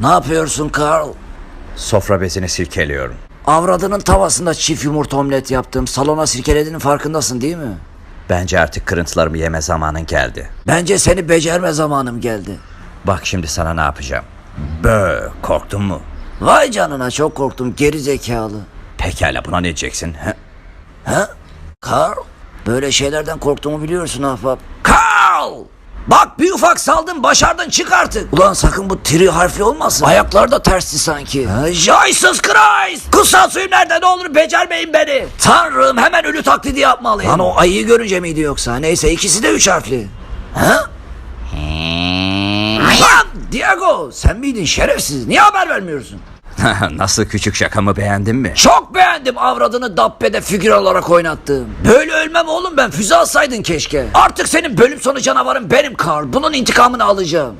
Ne yapıyorsun Carl? Sofra bezini silkeliyorum. Avradının tavasında çift yumurta omlet yaptım. Salona sirkelediğinin farkındasın değil mi? Bence artık kırıntılarımı yeme zamanın geldi. Bence seni becerme zamanım geldi. Bak şimdi sana ne yapacağım. Bö, korktun mu? Vay canına çok korktum geri zekalı. Pekala buna ne diyeceksin? he? Ha? Carl? Böyle şeylerden korktuğumu biliyorsun ahbap. Ufak saldın başardın çık artık. Ulan sakın bu tri harfli olmasın. Ayaklar da tersti sanki. Ha, Jesus Christ! Kutsal suyum nerede ne olur becermeyin beni. Tanrım hemen ölü taklidi yapmalıyım. Lan o ayıyı görünce miydi yoksa? Neyse ikisi de üç harfli. Ha? Lan Diego sen miydin şerefsiz? Niye haber vermiyorsun? Nasıl küçük şakamı beğendin mi? Çok beğendim avradını Dabbe'de figür olarak oynattığım. Böyle ölmem oğlum ben füze alsaydın keşke. Artık senin bölüm sonu canavarın benim Carl. Bunun intikamını alacağım.